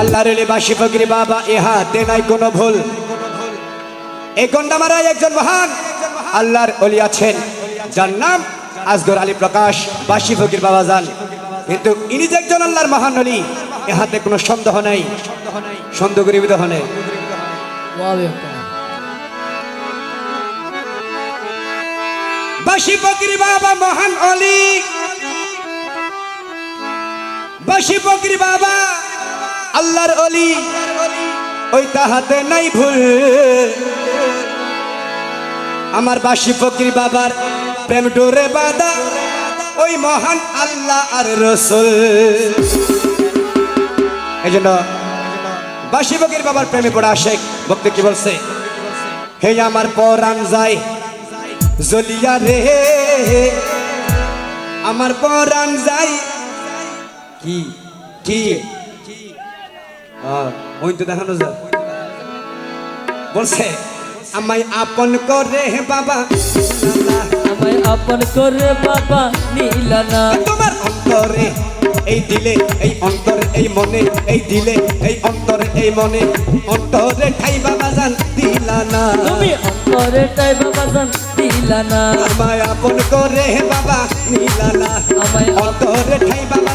আল্লাহর বাসি ফকিরি বাবা, এ হাতে নাই কোনো ভুল। এই গন্ডামারায় একজন মহান। আল্লাহর অলি আছেন। যার নাম আসগর আলী প্রকাশ, বাসি ফকির বাবা যান কিন্তু ইনি যে একজন আল্লাহর মহান অলি এ হাতে কোনো সন্দেহ নাই। সন্দেহ গরিবিত হনে। বাসি ফকিরি বাবা মহান অলি বাসি ফকিরি বাবা আল্লাহর অলি ওই তাহাতে নাই ভুল। আমার বাসি ফকির বাবার প্রেম ডোরে বাদা ওই মহান আল্লাহ আর রসুল। এই জন্য বাসি ফকির বাবার প্রেমে পড়া শেখ ভক্তি কি বলছে? হে আমার পরাণ যায় জলিয়া রে। আমার পরাণ যায় কি কি? ওই তো দেখানো যায়। বলছে আমায় আপন করে হে বাবা আমায় আপন করে বাবা নীলানা তোমার অন্তরে এই দিলে এই অন্তরে এই মনে এই দিলে এই অন্তরে এই মনে। অন্তরে ঠাই বাবা জান দিলা না। তুমি অন্তরে তাই বাবা জান দিলানা আমায় আপন করে হে বাবা নীলা না। আমায় অন্তরে ঠাই বাবা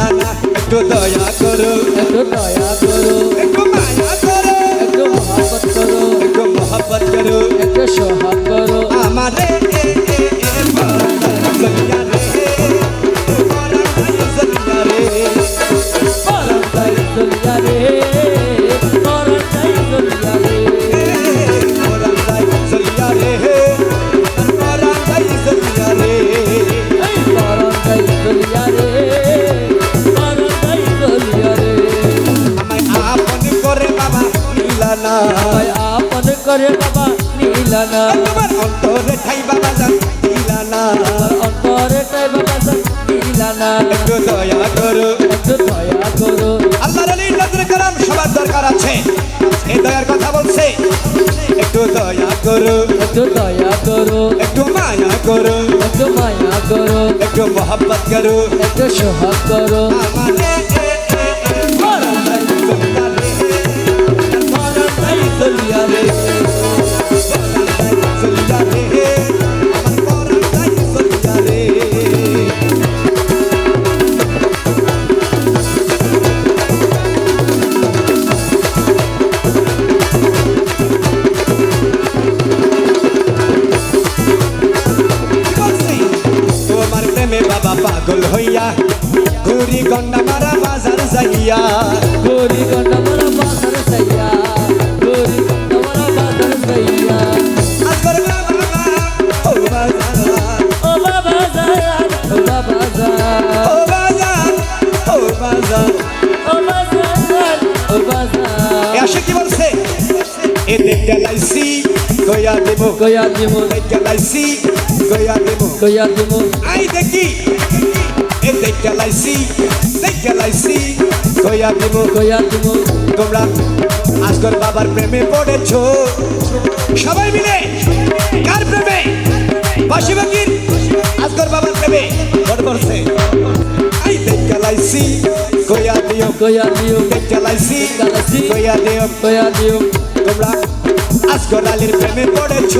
দিলা না একটু দয়া করো একটু দয়া করো একটু মায়া করো একটু মহাবত করো একটু মোহব্বত করো। একটু সোহাগ করো। আমারে আমার অন্তরে তাই বাবা জান নীলানা। একটু দয়া করো। একটু দয়া করো। আল্লাহর আলী নজর কালাম সবার দরকার আছে। এই দয়ার কথা বলছে? একটু দয়া করো। একটু দয়া করো। একটু মায়া করো। একটু মায়া করো। একটু মোহাব্বত করো। একটু সোহাগ করো। আমারে হইয়া ঘুরি গন্ডা মারা বাজার যাইয়া। ঘুরি গন্ডা মারা বাজার যাইয়া ঘুরি গন্ডা মারা বাজার যাইয়া। আজকর বাবা ও বাবা ও বাবা জান ও বাবা জান ও বাবা ও বাবা। ও বাবা জান ও বাবা এসে কি বলছে? এ দেখতে দেখি দেখা লাইছি দেখা লাইছি কইয়া দিব কইয়া দিব তোমরা আজকর বাবার প্রেমে পড়েছ সবাই মিলে কার প্রেমে বাসি বাকির আজকর বাবার প্রেমে বড় পড়ছে আই দেখা লাইছি কইয়া দিও কইয়া দিও দেখা লাইছি কইয়া দিও কইয়া দিও তোমরা আজকর আলীর প্রেমে পড়েছ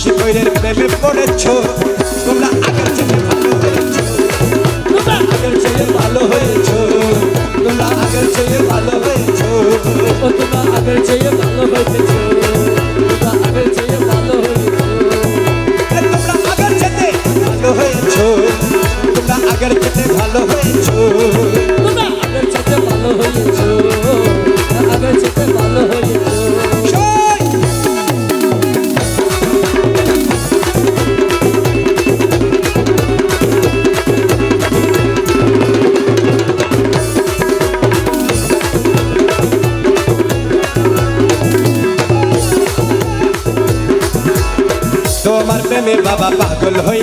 বেশি কইরের প্রেমে পড়েছ। তোমরা আগের ছেলে ভালো হয়েছ। তোমরা আগের ছেলে ভালো হয়েছ। তোমরা আগের ছেলে ভালো হয়েছ। ও, তোমরা আগের ছেলে ভালো হয়েছ। তোমরা আগের ছেলে ভালো হয়েছ। তোমরা আগের ছেলে ভালো হয়েছ। তোমরা আগের ছেলে ভালো হয়েছ তোমরা আগের ছেলে ভালো হয়েছ।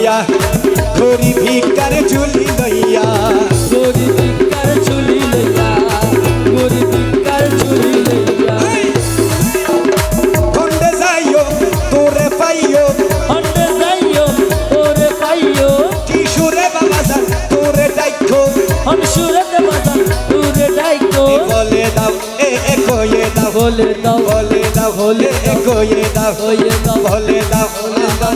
লইয়া গরি ভিকার ঝুলি লইয়া। গরি ভিকার ঝুলি লইয়া গরি ভিকার ঝুলি লইয়া। হন্ডে যাইও তোরে পাইও। হন্ডে যাইও তোরে পাইও। কি সুরে বাবা যান তোরে ডাইকো। হন সুরে বাবা যান তোরে ডাইকো। বলে দাও এ এ কয়ে দাও। বলে দাও বলে দাও বলে এ কয়ে দাও। কয়ে দাও। বলে দাও বলে দাও।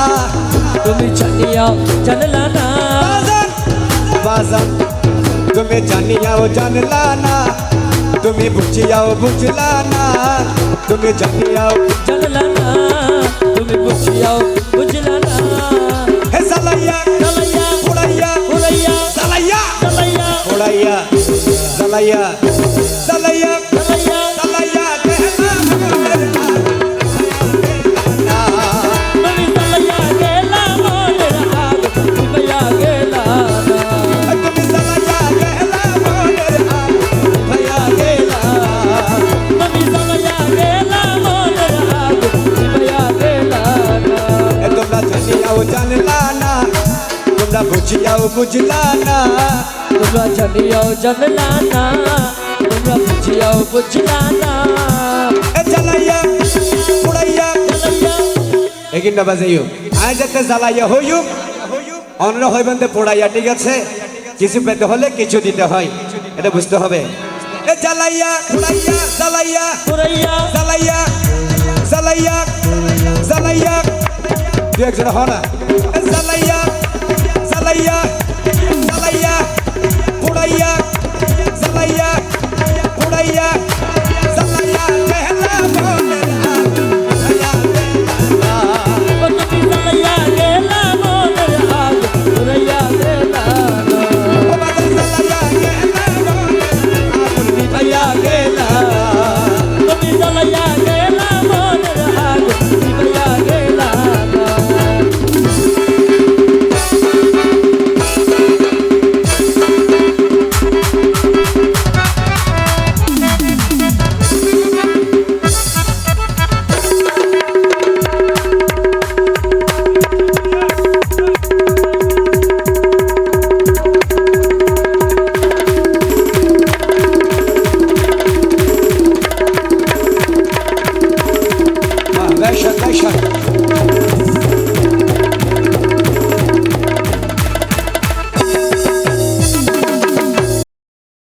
জানিয়াও জানলা না বাজান তুমি জানিয়াও জানলা না তুমি বুঝিয়াও বুঝলা না তুমি জানিয়াও জানলা না তুমি বুঝিয়াও বুঝলা না হে সালাইয়া সালাইয়া উড়াইয়া উড়াইয়া সালাইয়া সালাইয়া উড়াইয়া সালাইয়া বুঝিয়াও বুঝলা না তোমরা জানিয়াও জানলা না তোমরা বুঝিয়াও বুঝলা না জ্বালাইয়া পুড়াইয়া। এগিন না বাজাইও আজ একটা জ্বালাইয়া হইুক অন্য হইবেন পোড়াইয়া ঠিক আছে? কিছু পেতে হলে কিছু দিতে হয় এটা বুঝতে হবে। জ্বালাইয়া পুড়াইয়া জ্বালাইয়া। পুড়াইয়া। জ্বালাইয়া জ্বালাইয়া জ্বালাইয়া। দু একজন হয় না জ্বালাইয়া